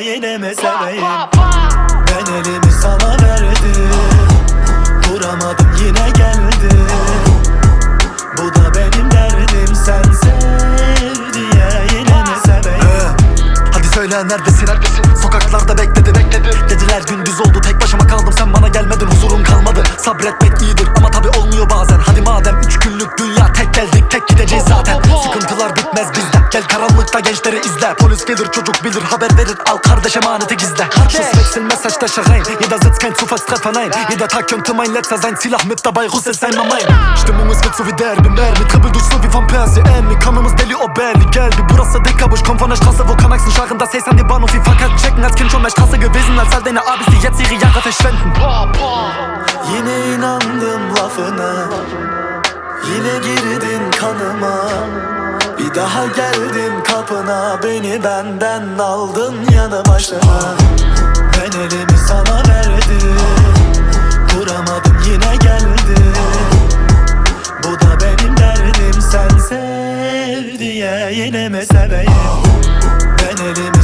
yine mi seveyim? Ben elimi sana verdim. Duramadım yine geldim Bu da benim derdim sen sev diye yine mi seveyim? Ee, Hadi söyle neredesin? Neredesin? Sokaklarda bekledim bekledim. Dediler gündüz oldu tek başıma kaldım. Sen bana gelmedin huzurum kalmadı. Sabretmek iyidir ama tabi olmuyor bazen. Hadi madem üç günlük dünya tek geldik tek gideceğiz zaten. Sıkıntılar bitmez bizden hareketleri izle. Polis gelir çocuk bilir haber verir. Al kardeş emaneti gizle. Schuss wechseln Messerstecher rein Jeder sitzt kein Zufallstreffer nein Jeder Tag könnte mein letzter sein Zielach mit dabei Russ ist einmal mein Stimmung ist wird so wie Derby Mermi. Dribbel durch so wie Van Persie Emmy Kanımız deli o belli Geldi. Burası Dickerbusch Komm von der Straße wo Kanaxen scharren Das Haze an die Bahnhof wie verkehrt checken Als Kind schon mehr Straße gewesen Als all deine Abis die jetzt ihre Jahre verschwenden Yine inandım lafına. Yine girdin kanıma bir daha geldim kapına Beni benden aldın yanı başına Ben elimi sana verdim Duramadım yine geldim. Bu da benim derdim Sen sev diye yine mi seveyim? Ben elimi